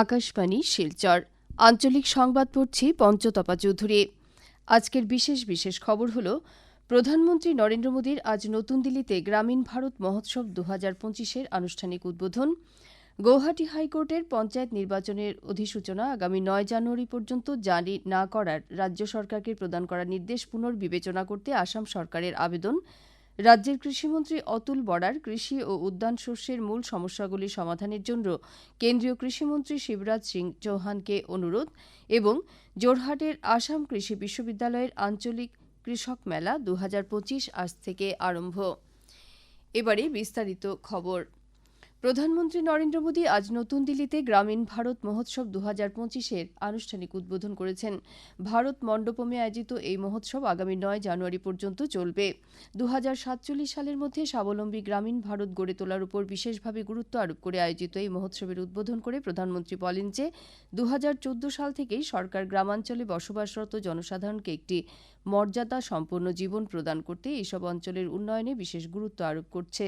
আকাশবাণী, শিলচর। আঞ্চলিক সংবাদ পড়ছি পঞ্চতপা চৌধুরী। আজকের বিশেষ বিশেষ খবর হল, প্রধানমন্ত্রী নরেন্দ্র মোদীর আজ নতুন দিল্লিতে গ্রামীণ ভারত মহোৎসব দু হাজার পঁচিশের আনুষ্ঠানিক উদ্বোধন। গৌহাটি হাইকোর্টের পঞ্চায়েত নির্বাচনের অধিসূচনা আগামী নয় জানুয়ারি পর্যন্ত জারি না করার রাজ্য সরকারকে প্রদান করা নির্দেশ পুনর্বিবেচনা করতে আসাম সরকারের আবেদন। রাজ্যের কৃষিমন্ত্রী অতুল বড়ার কৃষি ও উদ্যান শস্যের মূল সমস্যাগুলি সমাধানের জন্য কেন্দ্রীয় কৃষিমন্ত্রী শিবরাজ সিং চৌহানকে অনুরোধ এবং জোরহাটের আসাম কৃষি বিশ্ববিদ্যালয়ের আঞ্চলিক কৃষক মেলা দু হাজার পঁচিশ আজ থেকে আরম্ভ। এবারে বিস্তারিত খবর। প্রধানমন্ত্রী নরেন্দ্র মোদী আজ নতুন দিল্লিতে গ্রামীণ ভারত মহোৎসব দু হাজার পঁচিশের আনুষ্ঠানিক উদ্বোধন করেছেন। ভারত মণ্ডপমে আয়োজিত এই মহোৎসব আগামী নয় জানুয়ারি পর্যন্ত চলবে। দু সাতচল্লিশ সালের মধ্যে স্বাবলম্বী গ্রামীণ ভারত গড়ে তোলার উপর বিশেষভাবে গুরুত্ব আরোপ করে আয়োজিত এই মহোৎসবের উদ্বোধন করে প্রধানমন্ত্রী বলেন যে দু হাজার চোদ্দ সাল থেকেই সরকার গ্রামাঞ্চলে বসবাসরত জনসাধারণকে একটি মর্যাদা সম্পন্ন জীবন প্রদান করতে এইসব অঞ্চলের উন্নয়নে বিশেষ গুরুত্ব আরোপ করছে।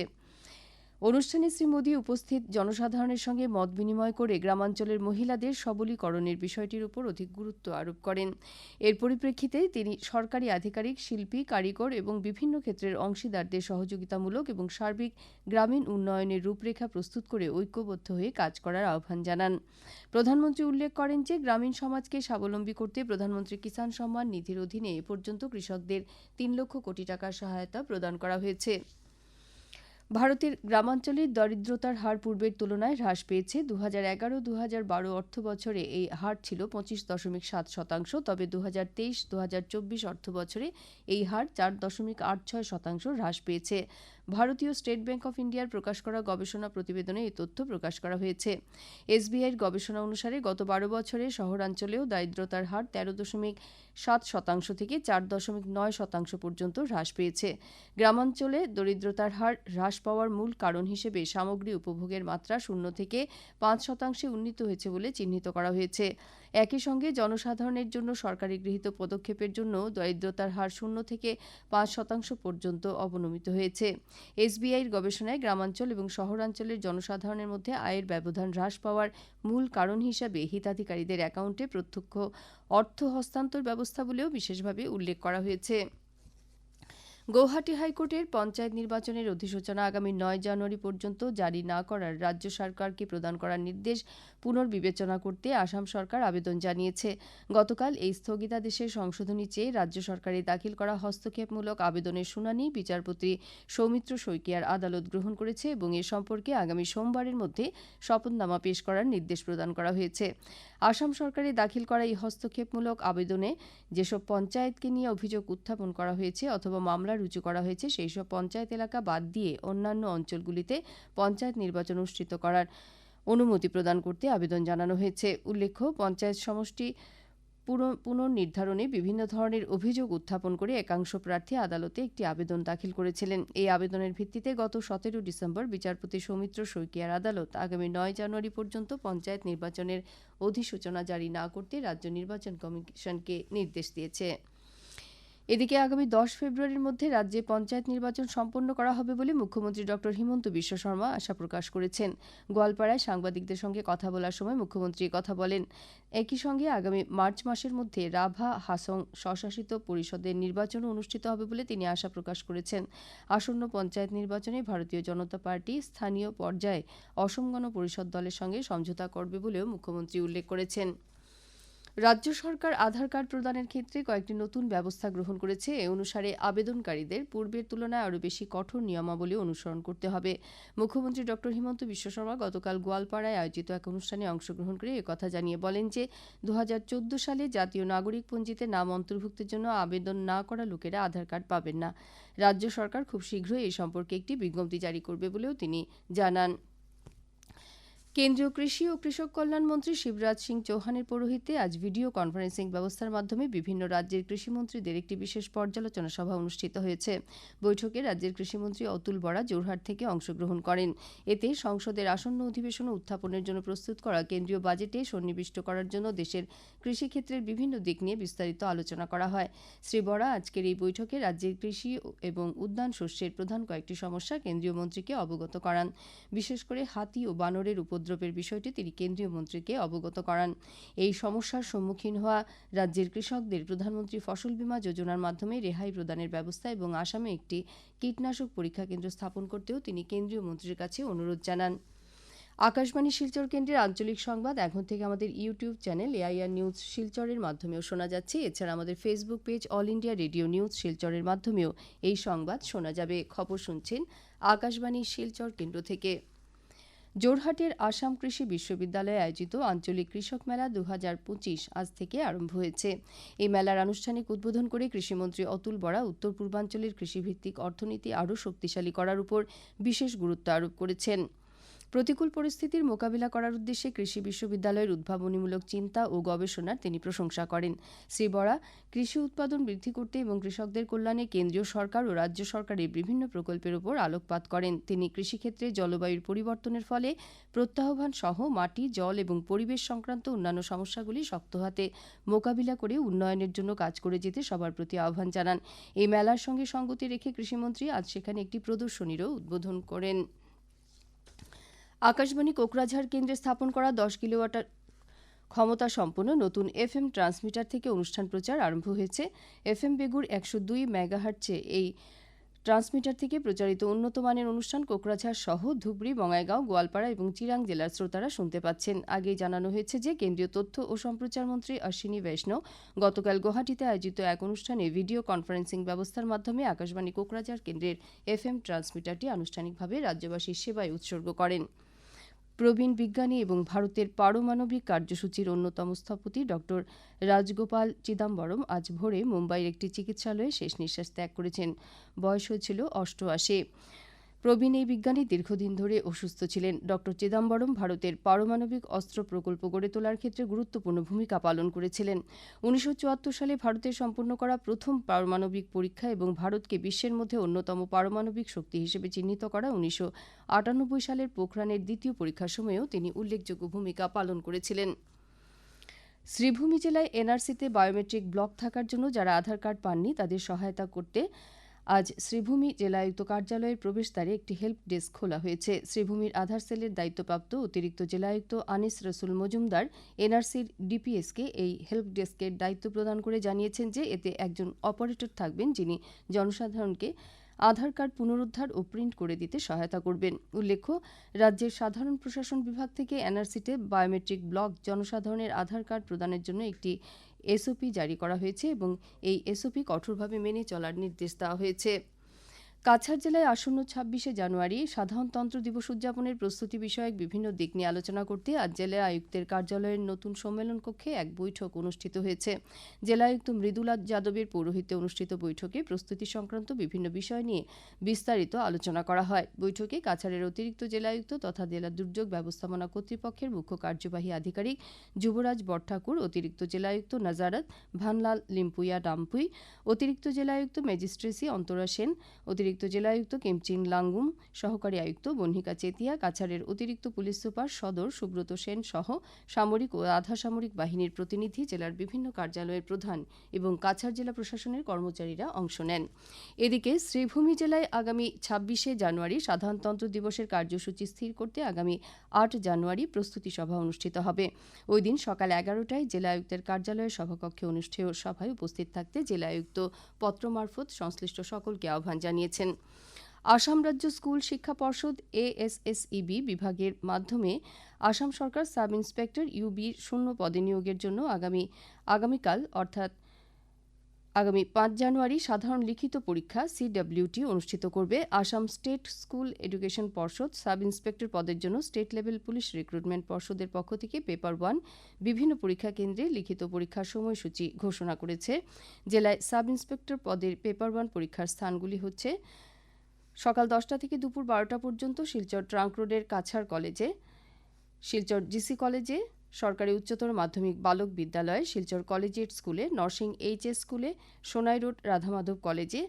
অনুষ্ঠানে শ্রী মোদী উপস্থিত জনসাধারণের সঙ্গে মত বিনিময় করে গ্রামাঞ্চলের মহিলাদের সবলীকরণের বিষয়টির উপর অধিক গুরুত্ব আরোপ করেন। এর পরিপ্রেক্ষিতে তিনি সরকারি আধিকারিক, শিল্পী, কারিগর এবং বিভিন্ন ক্ষেত্রের অংশীদারদের সহযোগিতামূলক এবং সার্বিক গ্রামীণ উন্নয়নের রূপরেখা প্রস্তুত করে ঐক্যবদ্ধ হয়ে কাজ করার আহ্বান জানান। প্রধানমন্ত্রী উল্লেখ করেন যে, গ্রামীণ সমাজকে স্বাবলম্বী করতে প্রধানমন্ত্রী কিষাণ সম্মান নিধির অধীনে এ পর্যন্ত কৃষকদের তিন লক্ষ কোটি টাকার সহায়তা প্রদান করা হয়েছে। ভারতের গ্রামাঞ্চলের দরিদ্রতার হার পূর্বের তুলনায় হ্রাস পেয়েছে। দু হাজার এগারো দু হাজার বারো অর্থ বছরে এই হার ছিল পঁচিশ দশমিক সাত শতাংশ। তবে দু হাজার তেইশ দু হাজার চব্বিশ অর্থ বছরে এই হার চার দশমিক আট ছয় শতাংশ হ্রাস পেয়েছে। ভারতীয় স্টেট ব্যাংক অফ ইন্ডিয়ার প্রকাশ করা গবেষণা প্রতিবেদনে এই তথ্য প্রকাশ করা হয়েছে। এসবিআইয়ের গবেষণা অনুসারে গত বারো বছরে শহরাঞ্চলেও দারিদ্রতার হার তেরো দশমিক সাত শতাংশ থেকে চার দশমিক নয় শতাংশ পর্যন্ত হ্রাস পেয়েছে। গ্রামাঞ্চলে দরিদ্রতার হার হ্রাস পাওয়ার মূল কারণ হিসেবে সামগ্রী উপভোগের মাত্রা শূন্য থেকে পাঁচ শতাংশে উন্নীত হয়েছে বলে চিহ্নিত করা হয়েছে। একই সঙ্গে জনসাধারণের জন্য সরকারি গৃহীত পদক্ষেপের জন্য দরিদ্রতার হার শূন্য থেকে পাঁচ শতাংশ পর্যন্ত অবনমিত হয়েছে। এসবিআইয়ের গবেষণায় গ্রামাঞ্চল এবং শহরাঞ্চলের জনসাধারণের মধ্যে আয়ের ব্যবধান হ্রাস পাওয়ার মূল কারণ হিসাবে হিতাধিকারীদের অ্যাকাউন্টে প্রত্যক্ষ অর্থ হস্তান্তর ব্যবস্থা বলেও বিশেষভাবে উল্লেখ করা হয়েছে। গৌহাটি হাইকোর্টের পঞ্চায়েত নির্বাচনের অধিসূচনা আগামী নয় জানুয়ারি পর্যন্ত জারি না করার রাজ্য সরকারকে প্রদান করার নির্দেশ পুনর্বিবেচনা করতে আসাম সরকার আবেদন জানিয়েছে। গতকাল এই স্থগিতাদেশের সংশোধনী চেয়ে রাজ্য সরকারের দাখিল করা হস্তক্ষেপমূলক আবেদনের শুনানি বিচারপতি সৌমিত্র শইকিয়ার আদালত গ্রহণ করেছে এবং এ সম্পর্কে আগামী সোমবারের মধ্যে শপথনামা পেশ করার নির্দেশ প্রদান করা হয়েছে। আসাম সরকারের দাখিল করা এই হস্তক্ষেপমূলক আবেদনে যেসব পঞ্চায়েতকে নিয়ে অভিযোগ উত্থাপন করা হয়েছে অথবা মামলা রুজু করা হয়েছে সেই সব পঞ্চায়েত এলাকা বাদ দিয়ে অন্যান্য অঞ্চলগুলিতে পঞ্চায়েত নির্বাচন অনুষ্ঠিত করার অনুমতি প্রদান করতে আবেদন জানানো হয়েছে। উল্লেখ্য, পঞ্চায়েত সমষ্টি পুনর্নির্ধারণে বিভিন্ন ধরনের অভিযোগ উত্থাপন করে একাংশ প্রার্থী আদালতে একটি আবেদন দাখিল করেছিলেন। এই আবেদনের ভিত্তিতে গত সতেরো ডিসেম্বর বিচারপতি সৌমিত্র শইকিয়ার আদালত আগামী নয় জানুয়ারি পর্যন্ত পঞ্চায়েত নির্বাচনের অধিসূচনা জারি না করতে রাজ্য নির্বাচন কমিশনকে নির্দেশ দিয়েছে। এদিকে আগামী দশ ফেব্রুয়ারির মধ্যে রাজ্যে পঞ্চায়েত নির্বাচন সম্পন্ন করা হবে বলে মুখ্যমন্ত্রী ডক্টর হিমন্ত বিশ্ব শর্মা আশা প্রকাশ করেছেন। গোয়ালপাড়ায় সাংবাদিকদের সঙ্গে কথা বলার সময় মুখ্যমন্ত্রী কথা বলেন। একই সঙ্গে আগামী মার্চ মাসের মধ্যে রাভা হাসং স্বশাসিত পরিষদের নির্বাচনও অনুষ্ঠিত হবে বলে তিনি আশা প্রকাশ করেছেন। আসন্ন পঞ্চায়েত নির্বাচনে ভারতীয় জনতা পার্টি স্থানীয় পর্যায়ে অসম গণ পরিষদ দলের সঙ্গে সমঝোতা করবে বলেও মুখ্যমন্ত্রী উল্লেখ করেছেন। রাজ্য সরকার আধার কার্ড প্রদানের ক্ষেত্রে কয়েকটি নতুন ব্যবস্থা গ্রহণ করেছে। এ অনুসারে আবেদনকারীদের পূর্বের তুলনায় আরও বেশি কঠোর নিয়মাবলী অনুসরণ করতে হবে। মুখ্যমন্ত্রী ড. হিমন্ত বিশ্ব শর্মা গতকাল গোয়ালপাড়ায় আয়োজিত এক অনুষ্ঠানে অংশগ্রহণ করে একথা জানিয়ে বলেন যে দু হাজার চৌদ্দ সালে জাতীয় নাগরিক পঞ্জিতে নাম অন্তর্ভুক্তের জন্য আবেদন না করা লোকেরা আধার কার্ড পাবেন না। রাজ্য সরকার খুব শীঘ্রই এই সম্পর্কে একটি বিজ্ঞপ্তি জারি করবে বলেও তিনি জানান। কেন্দ্রীয় কৃষি ও কৃষক কল্যাণ মন্ত্রী শিবরাজ সিং চৌহানের পৌরোহিত্যে আজ ভিডিও কনফারেন্সিং ব্যবস্থার মাধ্যমে বিভিন্ন রাজ্যের কৃষিমন্ত্রীদের একটি বিশেষ পর্যালোচনা সভা অনুষ্ঠিত হয়েছে। বৈঠকে রাজ্যের কৃষিমন্ত্রী অতুল বরা জোরহাট থেকে অংশগ্রহণ করেন। এতে সংসদের আসন্ন অধিবেশন উত্থাপনের জন্য প্রস্তুত করা কেন্দ্রীয় বাজেটে সন্নিবিষ্ট করার জন্য দেশের কৃষিক্ষেত্রের বিভিন্ন দিক নিয়ে বিস্তারিত আলোচনা করা হয়। শ্রী বরা আজকের এই বৈঠকে রাজ্যের কৃষি এবং উদ্যান শস্যের প্রধান কয়েকটি সমস্যা কেন্দ্রীয় মন্ত্রীকে অবগত করান। বিশেষ করে হাতি ও বানরের উপদ্রব উপদ্রবের বিষয়টি তিনি কেন্দ্রীয় মন্ত্রীকে অবগত করান। এই সমস্যার সম্মুখীন হওয়া রাজ্যের কৃষকদের প্রধানমন্ত্রী ফসল বীমা যোজনার মাধ্যমে রেহাই প্রদানের ব্যবস্থা এবং আসামে একটি কীটনাশক পরীক্ষা কেন্দ্র স্থাপন করতেও তিনি কেন্দ্রীয় মন্ত্রীর কাছে অনুরোধ জানান। আকাশবাণী শিলচর কেন্দ্রের আঞ্চলিক সংবাদ, এখন থেকে আমাদের ইউটিউব চ্যানেল এআইআর নিউজ শিলচরের মাধ্যমেও শোনা যাচ্ছে। এছাড়া আমাদের Facebook page All India Radio News শিলচরের মাধ্যমেও এই সংবাদ শোনা যাবে। খবর শুনছেন আকাশবাণী শিলচর কেন্দ্র থেকে। জোরহাটের আসাম কৃষি বিশ্ববিদ্যালয়ে আয়োজিত আঞ্চলিক কৃষক মেলা দু হাজার পঁচিশ আজ থেকে আরম্ভ হয়েছে। এই মেলার আনুষ্ঠানিক উদ্বোধন করে কৃষিমন্ত্রী অতুল বরা উত্তর পূর্বাঞ্চলের কৃষিভিত্তিক অর্থনীতি আরও শক্তিশালী করার উপর বিশেষ গুরুত্ব আরোপ করেছেন। প্রতিকূল পরিস্থিতির মোকাবিলা করার উদ্দেশ্যে কৃষি বিশ্ববিদ্যালয়ের উদ্ভাবনীমূলক চিন্তা ও গবেষণার তিনি প্রশংসা করেন। শ্রী বরা, কৃষি উৎপাদন বৃদ্ধি করতে এবং কৃষকদের কল্যাণে কেন্দ্রীয় সরকার ও রাজ্য সরকারের বিভিন্ন প্রকল্পের উপর আলোকপাত করেন। তিনি কৃষিক্ষেত্রে জলবায়ুর পরিবর্তনের ফলে প্রত্যাহ্বান সহ মাটি, জল এবং পরিবেশ সংক্রান্ত অন্যান্য সমস্যাগুলি শক্ত হাতে মোকাবিলা করে উন্নয়নের জন্য কাজ করে যেতে সবার প্রতি আহ্বান জানান। এই মেলার সঙ্গে সঙ্গতি রেখে কৃষিমন্ত্রী আজ সেখানে একটি প্রদর্শনীরও উদ্বোধন করেন। আকাশবাণী কোকরাঝাড় কেন্দ্রে স্থাপন করা দশ কিলোওয়াটার ক্ষমতা সম্পন্ন নতুন এফএম ট্রান্সমিটার থেকে অনুষ্ঠান প্রচার আরম্ভ হয়েছে। এফএম বেগুর একশো দুই মেগাহার্টে এই ট্রান্সমিটার থেকে প্রচারিত উন্নত মানের অনুষ্ঠান কোকরাঝাড় সহ ধুবড়ি বঙ্গাইগাঁও গোয়ালপাড়া এবং চিরাং জেলার শ্রোতারা শুনতে পাচ্ছেন। আগেই জানানো হয়েছে যে কেন্দ্রীয় তথ্য ও সম্প্রচার মন্ত্রী অশ্বিনী বৈষ্ণব গতকাল গুয়াহাটিতে আয়োজিত এক অনুষ্ঠানে ভিডিও কনফারেন্সিং ব্যবস্থার মাধ্যমে আকাশবাণী কোকরাঝাড় কেন্দ্রের এফএম ট্রান্সমিটারটি আনুষ্ঠানিকভাবে রাজ্যবাসীর সেবায় উৎসর্গ করেন। প্রবীণ বিজ্ঞানী এবং ভারতের পারমাণবিক কার্যসূচির অন্যতম স্থপতি ড রাজগোপাল চিদাম্বরম আজ ভোরে মুম্বাইয়ের একটি চিকিৎসালয়ে শেষ নিঃশ্বাস ত্যাগ করেছেন। বয়স হয়েছিল অষ্টআশি। প্রবীণ এই বিজ্ঞানী দীর্ঘদিন ধরে অসুস্থ ছিলেন। ড. চিদাম্বরম ভারতের পারমাণবিক অস্ত্র প্রকল্প গড়ে তোলার ক্ষেত্রে গুরুত্বপূর্ণ ভূমিকা পালন করেছিলেন। উনিশশো চুয়াত্তর সালে ভারতের সম্পন্ন করা প্রথম পারমাণবিক পরীক্ষা এবং ভারতকে বিশ্বের মধ্যে অন্যতম পারমাণবিক শক্তি হিসেবে চিহ্নিত করা উনিশশো আটানব্বই সালের পোখরানের দ্বিতীয় পরীক্ষার সময়েও তিনি উল্লেখযোগ্য ভূমিকা পালন করেছিলেন। শ্রীভূমি জেলায় এনআরসিতে বায়োমেট্রিক ব্লক থাকার জন্য যারা আধার কার্ড পাননি তাদের সহায়তা করতে আজ শ্রীভূমি জেলায়ুক্ত কার্যালয়ের প্রবেশদ্বারে একটি হেল্প ডেস্ক খোলা হয়েছে। শ্রীভূমির আধার সেলের দায়িত্বপ্রাপ্ত অতিরিক্ত জেলায়ুক্ত আনিস রসুল মজুমদার এনআরসির ডিপিএসকে এই হেল্প ডেস্কের দায়িত্ব প্রদান করে জানিয়েছেন যে এতে একজন অপারেটর থাকবেন যিনি জনসাধারণকে আধার কার্ড পুনরুদ্ধার ও প্রিন্ট করে দিতে সহায়তা করবেন। উল্লেখ্য, রাজ্যের সাধারণ প্রশাসন বিভাগ থেকে এনআরসিতে বায়োমেট্রিক ব্লক জনসাধারণের আধার কার্ড প্রদানের জন্য একটি এসওপি জারি করা হয়েছে এবং এই এসওপি কঠোরভাবে মেনে চলার নির্দেশ দেওয়া হয়েছে। কাছাড় জেলায় আসন্ন ছাব্বিশে জানুয়ারি সাধারণতন্ত্র দিবস উদযাপনের প্রস্তুতি বিষয়ক বিভিন্ন দিক নিয়ে আলোচনা করতে আজ জেলা আয়ুক্তের কার্যালয়ের নতুন সম্মেলন কক্ষে এক বৈঠক অনুষ্ঠিত হয়েছে। জেলা আয়ুক্ত মৃদুলা যাদবের পৌরোহিত্যে অনুষ্ঠিত বৈঠকে প্রস্তুতি সংক্রান্ত বিভিন্ন বিষয় নিয়ে বিস্তারিত আলোচনা করা হয়। বৈঠকে কাছাড়ের অতিরিক্ত জেলা আয়ুক্ত তথা জেলা দুর্যোগ ব্যবস্থাপনা কর্তৃপক্ষের মুখ্য কার্যবাহী আধিকারিক যুবরাজ বটঠাকুর, অতিরিক্ত জেলা আয়ুক্ত নাজারাত ভানলাল লিম্পুইয়া ডাম্পুই, অতিরিক্ত জেলা আয়ুক্ত ম্যাজিস্ট্রেসি অন্তরা সেন, অতিরিক্ত অতিরিক্ত জেলা আয়ুক্ত কিমচিং লাঙ্গুম, সহকারী আয়ুক্ত বহ্নিকা চেতিয়া, কাছাড়ের অতিরিক্ত পুলিশ সুপার সদর সুব্রত সেন সহ সামরিক ও আধা সামরিক বাহিনীর প্রতিনিধি জেলার বিভিন্ন কার্যালয়ের প্রধান এবং কাছাড় জেলা প্রশাসনের কর্মচারীরা অংশ নেন। এদিকে শ্রীভূমি জেলায় আগামী ছাব্বিশে জানুয়ারি সাধারণতন্ত্র দিবসের কার্যসূচি স্থির করতে আগামী আট জানুয়ারি প্রস্তুতি সভা অনুষ্ঠিত হবে। ওই দিন সকাল এগারোটায় জেলা আয়ুক্তের কার্যালয়ের সভাকক্ষে অনুষ্ঠেয় সভায় উপস্থিত থাকতে জেলা আয়ুক্ত পত্র মারফত সংশ্লিষ্ট সকলকে আহ্বান জানিয়েছেন। আসাম রাজ্য স্কুল শিক্ষা পর্ষদ এএসএসইবি বিভাগের মাধ্যমে আসাম সরকার সাব ইন্সপেক্টর ইউবির শূন্য পদে নিয়োগের জন্য আগামী, আগামীকাল, অর্থাৎ আগামী পাঁচ জানুয়ারি সাধারণ লিখিত পরীক্ষা সিডব্লিউটি অনুষ্ঠিত করবে আসাম স্টেট স্কুল এডুকেশন পর্ষদ সাব ইন্সপেক্টর পদের জন্য স্টেট লেভেল পুলিশ রিক্রুটমেন্ট পর্ষদের পক্ষ থেকে পেপার ওয়ান বিভিন্ন পরীক্ষা কেন্দ্রে লিখিত পরীক্ষার সময়সূচি ঘোষণা করেছে। জেলায় সাব ইন্সপেক্টর পদের পেপার ওয়ান পরীক্ষার স্থানগুলি হচ্ছে সকাল দশটা থেকে দুপুর বারোটা পর্যন্ত শিলচর ট্রাঙ্ক রোডের কাছাড় কলেজে, শিলচর জিসি কলেজে সরকারি উচ্চতর মাধ্যমিক বালক বিদ্যালয় শিলচর কলেজিয়েট স্কুলে, নরসিং এইচএস স্কুলে, সোনাই রোড রাধামাধব কলেজে,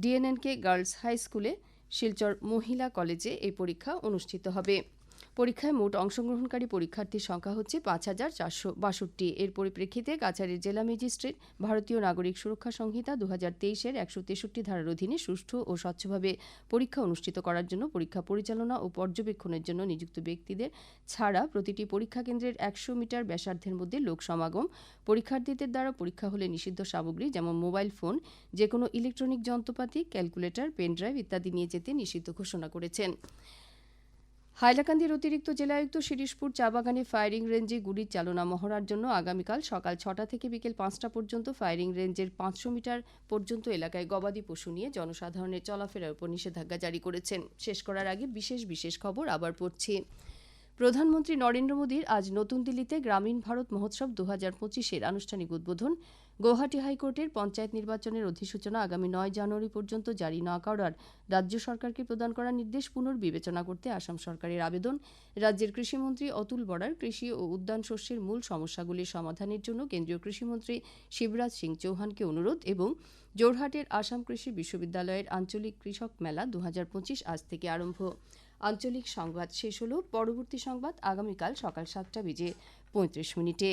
ডিএনএনকে গার্লস হাই স্কুলে, শিলচর মহিলা কলেজে এই পরীক্ষা অনুষ্ঠিত হবে। পরীক্ষায় মোট অংশগ্রহণকারী পরীক্ষার্থীর সংখ্যা হচ্ছে পাঁচ হাজার চারশো বাষট্টি। এর পরিপ্রেক্ষিতে কাছাড়ের জেলা ম্যাজিস্ট্রেট ভারতীয় নাগরিক সুরক্ষা সংহিতা দু হাজার তেইশের একশো তেষট্টি ধারার অধীনে সুষ্ঠু ও স্বচ্ছভাবে পরীক্ষা অনুষ্ঠিত করার জন্য পরীক্ষা পরিচালনা ও পর্যবেক্ষণের জন্য নিযুক্ত ব্যক্তিদের ছাড়া প্রতিটি পরীক্ষা কেন্দ্রের একশো মিটার ব্যাসার্ধের মধ্যে লোক সমাগম, পরীক্ষার্থীদের দ্বারা পরীক্ষা হলে নিষিদ্ধ সামগ্রী যেমন মোবাইল ফোন যে কোনো ইলেকট্রনিক যন্ত্রপাতি, ক্যালকুলেটর পেনড্রাইভ ইত্যাদি নিয়ে যেতে নিষিদ্ধ ঘোষণা করেছেন। হাইলাকান্দির অতিরিক্ত জেলায়ুক্ত শিরিশপুর চা বাগানে ফায়ারিং রেঞ্জে গুলির চালনা মহড়ার জন্য আগামীকাল সকাল ছটা থেকে বিকেল পাঁচটা পর্যন্ত ফায়ারিং রেঞ্জের পাঁচশো মিটার পর্যন্ত এলাকায় গবাদি পশু নিয়ে জনসাধারণের চলাফেরার উপর নিষেধাজ্ঞা জারি করেছেন। শেষ করার আগে বিশেষ বিশেষ খবর আবার পড়ছি। প্রধানমন্ত্রী নরেন্দ্র মোদীর আজ নতুন দিল্লিতে গ্রামীণ ভারত মহোৎসব দু হাজার পঁচিশের আনুষ্ঠানিক উদ্বোধন। গৌহাটি হাইকোর্টের পঞ্চায়েত নির্বাচনের অধিসূচনা আগামী নয় জানুয়ারি পর্যন্ত জারি না করার রাজ্য সরকারকে প্রদান করা নির্দেশ পুনর্বিবেচনা করতে আসাম সরকারের আবেদন। রাজ্যের কৃষিমন্ত্রী অতুল বরার কৃষি ও উদ্যান শস্যের মূল সমস্যাগুলির সমাধানের জন্য কেন্দ্রীয় কৃষিমন্ত্রী শিবরাজ সিং চৌহানকে অনুরোধ এবং জোরহাটের আসাম কৃষি বিশ্ববিদ্যালয়ের আঞ্চলিক কৃষক মেলা দু হাজার পঁচিশ আজ থেকে আরম্ভ। আঞ্চলিক সংবাদ শেষ হল। পরবর্তী সংবাদ আগামীকাল সকাল সাতটা বেজে পঁয়ত্রিশ মিনিটে।